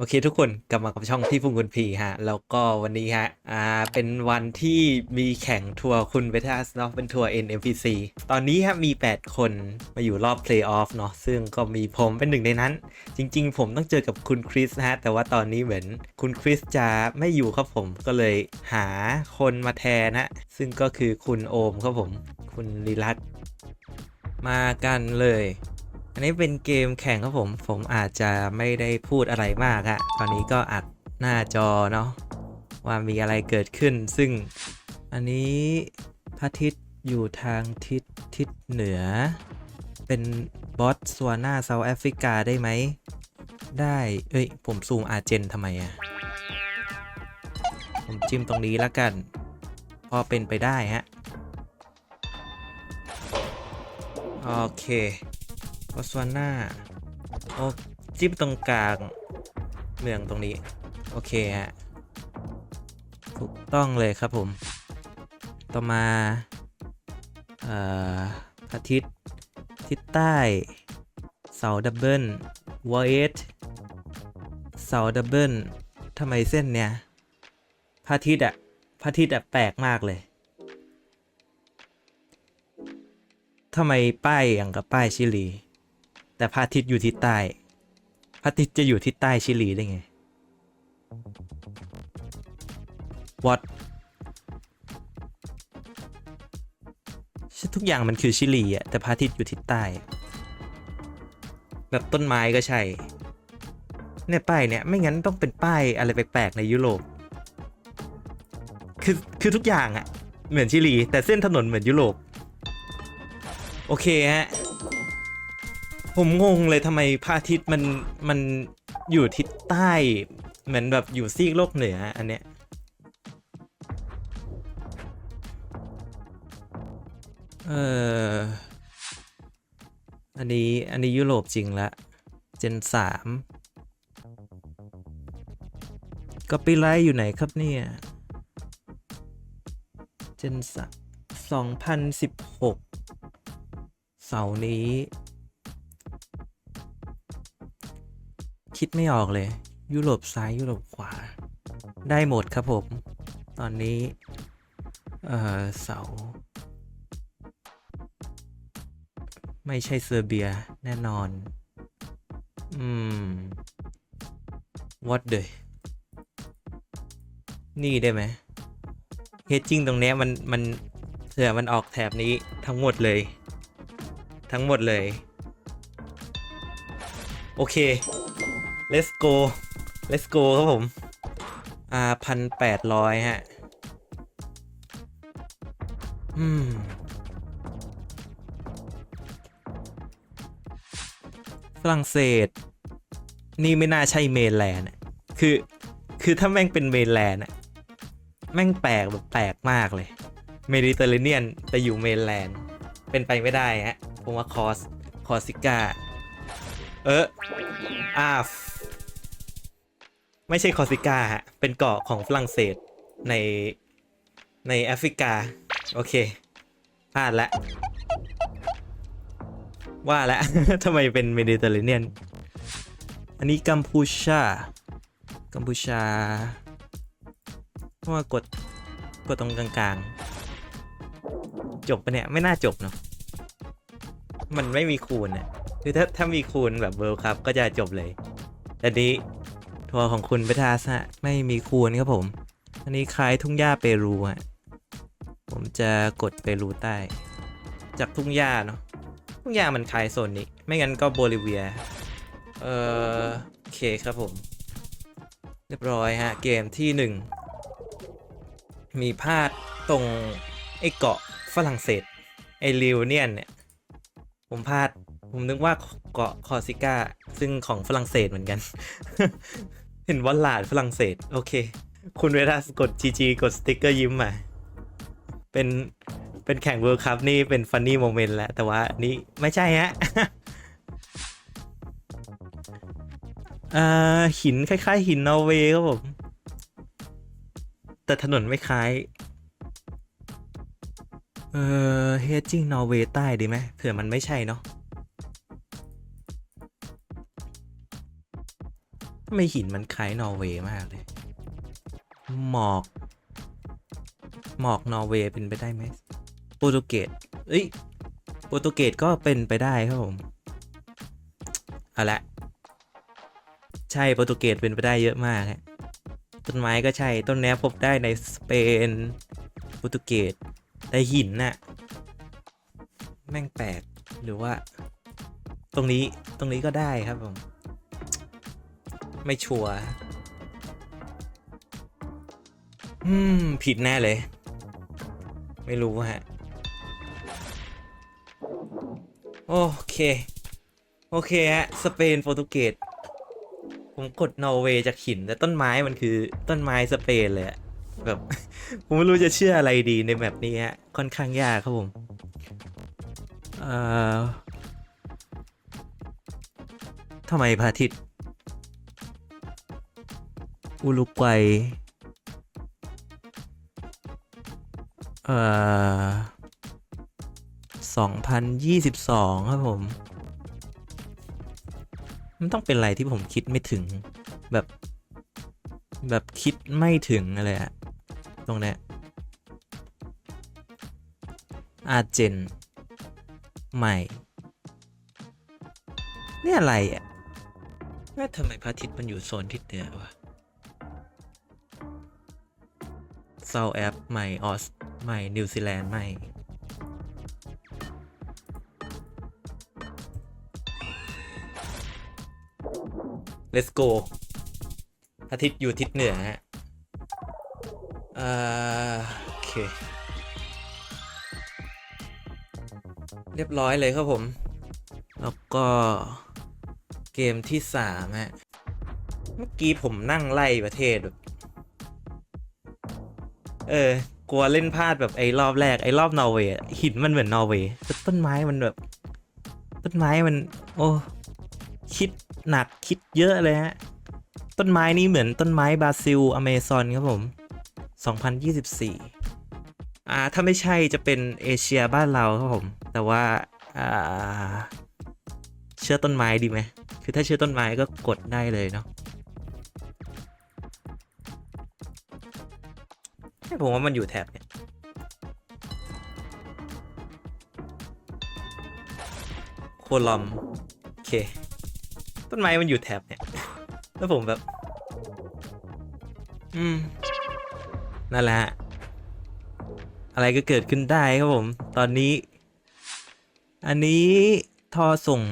โอเคทุกคนกลับมากับช่องพี่ฟุงคุณพีฮะ แล้วก็วันนี้ฮะ อ่า เป็นวันที่มีแข่งทัวร์คุณเบทัสเนาะเป็นทัวร์ NMPC ตอนนี้ฮะ มี 8 คนมาอยู่รอบ Playoff เนาะซึ่งก็มีผมเป็นหนึ่งในนั้น จริง ๆ ผมต้องเจอกับคุณคริสนะฮะ แต่ว่าตอนนี้เหมือนคุณคริสจะไม่อยู่ครับผมก็เลยหาคนมาแทนฮะ ซึ่งก็คือคุณโอมครับผม คุณลีลักษณ์มากันเลย อันนี้เป็นเกมแข่งครับผม ผมอาจจะไม่ได้พูดอะไรมากอะตอนนี้ก็อัดหน้าจอเนาะว่ามีอะไรเกิดขึ้น ซึ่งอันนี้พระอาทิตย์อยู่ทางทิศทิศเหนือ เป็นบอสสวานาเซาแอฟริกาได้ไหม ได้ เอ้ย ผมซูมอาเจนทำไมอะผมจิ้มตรงนี้แล้วกัน พอเป็นไปได้ฮะ โอเค บอสวาน่าโอ้จิ้มตรงกลางเมืองตรงนี้ โอเคฮะ ถูกต้องเลยครับผม ต่อมาเอ่อพระอาทิตย์ทิศใต้ เสาดับเบิลวอเอทเสาดับเบิลทำไมเส้นเนี้ยพระอาทิตย์อะพระอาทิตย์อะแปลกมากเลยทำไมป้ายอย่างกับป้ายชิลี แต่พระอาทิตย์อยู่ทิศใต้พระอาทิตย์จะอยู่ทิศใต้ชิลีได้ไง what ทุกอย่างมันคือชิลีอะแต่พระอาทิตย์อยู่ทิศใต้ แบบต้นไม้ก็ใช่เนี่ยป้ายเนี่ยไม่งั้นต้องเป็นป้ายอะไรแปลกๆในยุโรปคือคือทุกอย่างอะเหมือนชิลี แต่เส้นถนนเหมือนยุโรป โอเคฮะ ผมงงเลยทำไมพระอาทิตย์มันมันอยู่ทิศใต้เหมือนแบบอยู่ซีกโลกเหนืออันเนี้ยเอออันนี้อันนี้ยุโรปจริงละเจนสามก็ปีไลท์อยู่ไหนครับเนี่ยเจนสามสองพันสิบหกเสาร์นี้ คิดไม่ออกเลย ยุโรปซ้ายยุโรปขวา ได้หมดครับผม ตอนนี้ เออเสา ไม่ใช่เซอร์เบียแน่นอน อืม what the นี่ได้ไหมเฮดจิ้งตรงนี้มัน มันเสือมันออกแถบนี้ทั้งหมดเลย ทั้งหมดเลย โอเค let's go let's go ครับผม อ่าพันแปดร้อยฮะ อืม ฝรั่งเศส นี่ไม่น่าใช่เมนแลนด์คือ คือถ้าแม่งเป็นเมนแลนด์อะแม่งแปลกแบบแปลกมากเลย เมดิเตอร์เรเนียนแต่อยู่เมนแลนด์ เป็นไปไม่ได้ฮะ ผมว่าคอส คอสิก้า เอออาฟ ไม่ใช่คอสิกาฮะ เป็นเกาะของฝรั่งเศสในในแอฟริกา โอเคพลาดละ ว่าแล้วทำไมเป็นเมดิเตอร์เรเนียน อันนี้กัมพูชา กัมพูชาเพราะว่ากดกดตรงกลางๆ จบปะเนี่ย ไม่น่าจบเนาะ มันไม่มีคูณอะคือถ้าถ้ามีคูณแบบเวิลด์คัพก็จะจบเลยแต่นี้ ทัวร์ของคุณเบทาสฮะไม่มีคูณครับผม อันนี้คล้ายทุ่งหญ้าเปรูฮะผมจะกดเปรูใต้ จากทุ่งหญ้าเนาะทุ่งหญ้ามันคล้ายโซนนี้ ไม่งั้นก็โบลิเวีย เอ่อโอเคครับผม เรียบร้อยฮะ เกมที่หนึ่งมีพลาดตรง ไอ้เกาะฝรั่งเศส ไอ้ลิวเนียนเนี่ย ผมพลาด ผมนึกว่าเกาะคอร์ซิก้า ซึ่งของฝรั่งเศสเหมือนกัน เห็นวอลลาดฝรั่งเศส โอเค คุณเวลากด GG กดสติ๊กเกอร์ยิ้มมาเป็น เป็นแข่งเวิร์คัพนี่เป็นฟันนี่โมเมนต์แล้ว แต่ว่านี่ไม่ใช่ฮะอ่าหินคล้ายๆ หินนอร์เวย์ครับผม แต่ถนนไม่คล้าย เออเฮจิ้งนอร์เวย์ใต้ดีไหมเผื่อมันไม่ใช่เนาะ ไมหินมันคล้ายนอร์เวย์มากเลย หมอก หมอกนอร์เวย์เป็นไปได้ไหมโปรตุเกสเอ้ยโปรตุเกสก็เป็นไปได้ครับผมเอาละใช่โปรตุเกสเป็นไปได้เยอะมากฮะต้นไม้ก็ใช่ต้นแนบพบได้ในสเปนโปรตุเกสแต่หินน่ะแม่งแปลกหรือว่า ตรงนี้ตรงนี้ก็ได้ครับผม ไม่ชัวร์อืม ผิดแน่เลย ไม่รู้ฮะ โอเค โอเคฮะ สเปนโปรตุเกส ผมกดนอร์เวย์จากหิน แต่ต้นไม้มันคือต้นไม้สเปนเลยอะแบบ ผมไม่รู้จะเชื่ออะไรดีในแบบนี้ฮะ ค่อนข้างยากครับผม เอ่อทำไมพระอาทิตย์ อุรุกวัยเอ่อ2022 ครับผม มันต้องเป็นอะไรที่ผมคิดไม่ถึงแบบ แบบคิดไม่ถึงอะไรอะตรงเนี้ยอาเจน ใหม่ นี่อะไรอะว่าทำไมพระอาทิตย์มันอยู่โซนทิศเหนือวะ เซาแอปใหม่ออสใหม่นิวซีแลนด์ใหม่ let's go อาทิตย์อยู่ทิศเหนือฮะอ่าโอเค เรียบร้อยเลยครับผม แล้วก็เกมที่สามฮะ เมื่อกี้ผมนั่งไล่ประเทศแบบ เออกลัวเล่นพลาดแบบไอ้รอบแรกไอ้รอบนอร์เวย์อหินมันเหมือนนอร์เวย์ต้นไม้มันแบบ ต้นไม้มัน โอ้คิดหนักคิดเยอะเลยฮะ ต้นไม้นี้เหมือนต้นไม้บราซิลอเมซอนครับผม 2024 อ่า ถ้าไม่ใช่จะเป็นเอเชียบ้านเราครับผม แต่ว่า อ่า เชื่อต้นไม้ดีไหม คือถ้าเชื่อต้นไม้ก็กดได้เลยเนาะ ให้ผมว่ามันอยู่แถบเนี่ยโคลอมโอเค ต้นไม้มันอยู่แถบเนี่ย แล้วผมแบบ อืม นั่นแหละ อะไรก็เกิดขึ้นได้ครับผม ตอนนี้ อันนี้ทอส่ง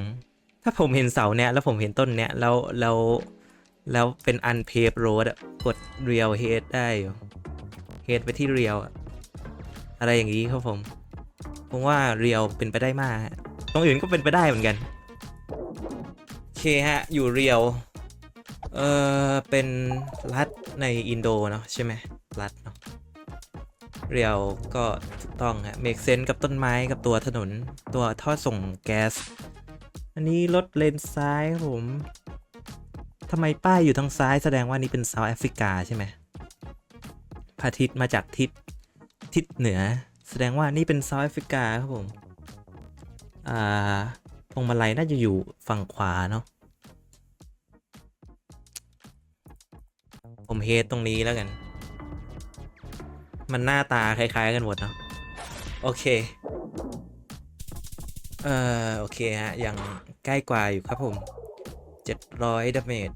ถ้าผมเห็นเสาเนี้ยแล้วผมเห็นต้นเนี้ยแล้วแล้วแล้วเป็นอันเพปโรดอะกดเรียวเฮดได้อยู่ เฮดไปที่เรียวอะไรอย่างนี้ครับผมผมว่าเรียวเป็นไปได้มากตรงอื่นก็เป็นไปได้เหมือนกันโอเคฮะ อยู่เรียวเออเป็นรัฐในอินโดเนาะใช่ไหมรัฐเนาะเรียวก็ถูกต้องฮะเมกเซนกับต้นไม้กับตัวถนนตัวท่อส่งแก๊ส อันนี้รถเลนซ้ายครับผมทำไมป้ายอยู่ทางซ้ายแสดงว่านี่เป็นเซาท์แอฟริกาใช่ไหม ระอาทิตย์มาจากทิศทิศเหนือ แสดงว่านี่เป็นเซาท์แอฟริกาครับผม อ่าพวงมาลัยน่าจะอยู่ฝั่งขวาเนาะ ผมเฮดตรงนี้แล้วกัน มันหน้าตาคล้ายๆกันหมดเนาะ โอเค เอ่อ โอเคฮะ ยังใกล้กว่าอยู่ครับผม 700ดาเมจ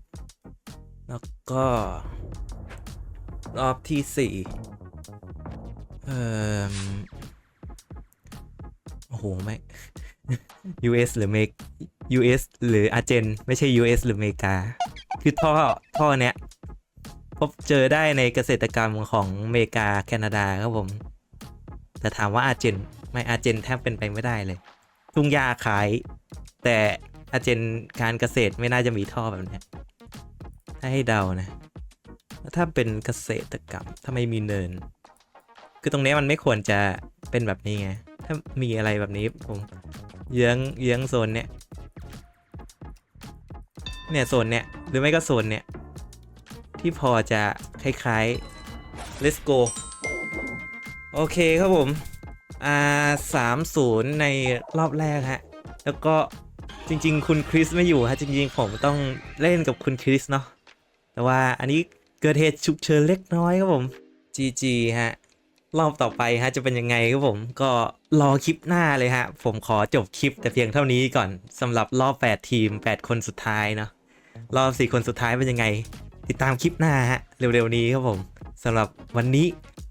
แล้วก็ รอบที่4เอ่อโอ้โห ไม่ US หรือเมก US หรืออาเจน ไม่ใช่ US หรือเมกา คือท่อ ท่อเนี้ย พบเจอได้ในเกษตรกรรมของเมกาแคนาดาครับผม แต่ถามว่าอาเจน ไม่อาเจนแทบเป็นไปไม่ได้เลย ทุ่งหญ้าขาย แต่อาเจนการเกษตรไม่น่าจะมีท่อแบบเนี้ยถ้าให้เดานะ แล้วถ้าเป็นเกษตรกรรมถ้าไม่มีเนิน คือตรงนี้มันไม่ควรจะเป็นแบบนี้ไง ถ้ามีอะไรแบบนี้ผมเยื้องเยื้องโซนเนี้ย เนี่ยโซนเนี้ยหรือไม่ก็โซนเนี้ยที่พอจะคล้ายๆ let's go โอเคครับผมอ่าสามศูนย์ในรอบแรกฮะ แล้วก็จริง ๆ คุณคริสไม่อยู่ฮะ จริง ๆ ผมต้องเล่นกับคุณคริสเนาะ แต่ว่าอันนี้ เกิดเหตุฉุกเฉินเล็กน้อยครับผม GG ฮะ รอบต่อไปฮะจะเป็นยังไงครับผม ก็รอคลิปหน้าเลยฮะ ผมขอจบคลิปแต่เพียงเท่านี้ก่อนสำหรับรอบ 8 ทีม 8 คนสุดท้ายเนาะ รอบ 4 คนสุดท้ายเป็นยังไง ติดตามคลิปหน้าฮะ เร็วๆนี้ครับผมสำหรับวันนี้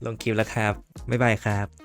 ลงคลิปแล้วครับ บ๊ายบายครับ